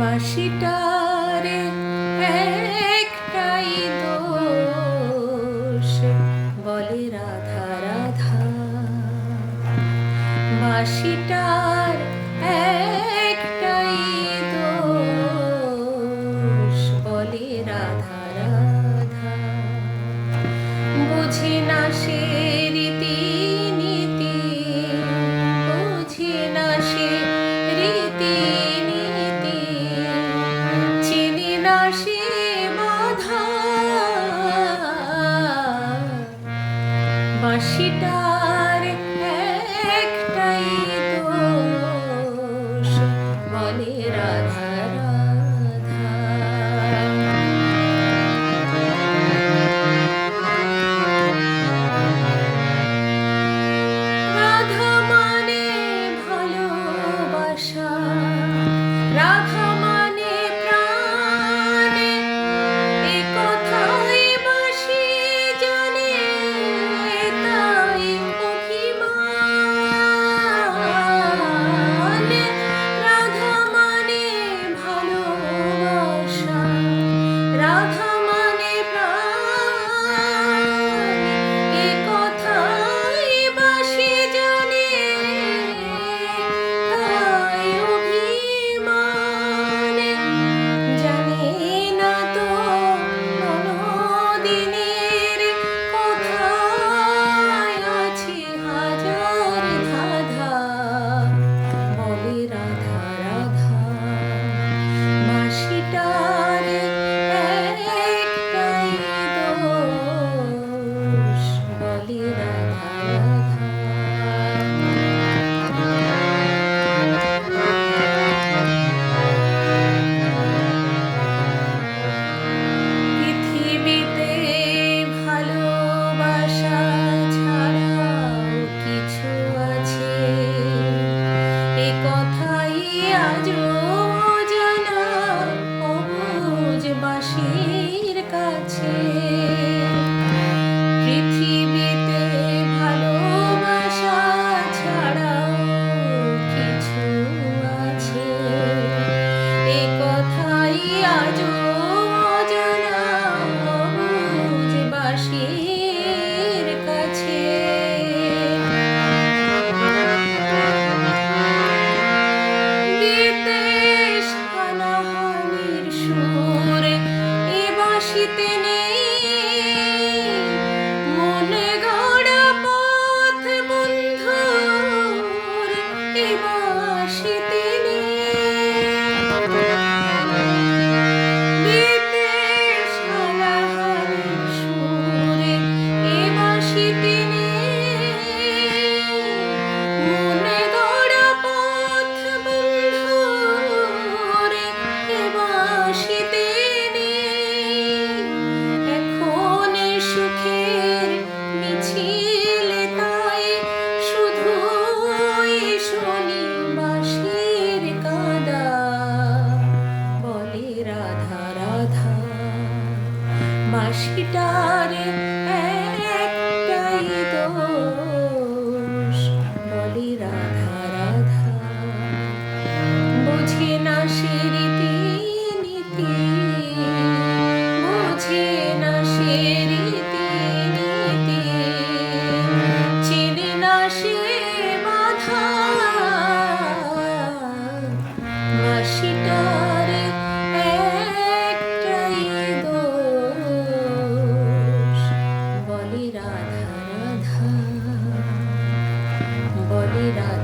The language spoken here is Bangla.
বাসিটারে একটাই দোষ। বলে রাধা রাধা মাসিটার এক night. একটাই বলি রাধা রাধা বুঝি না সে 아니라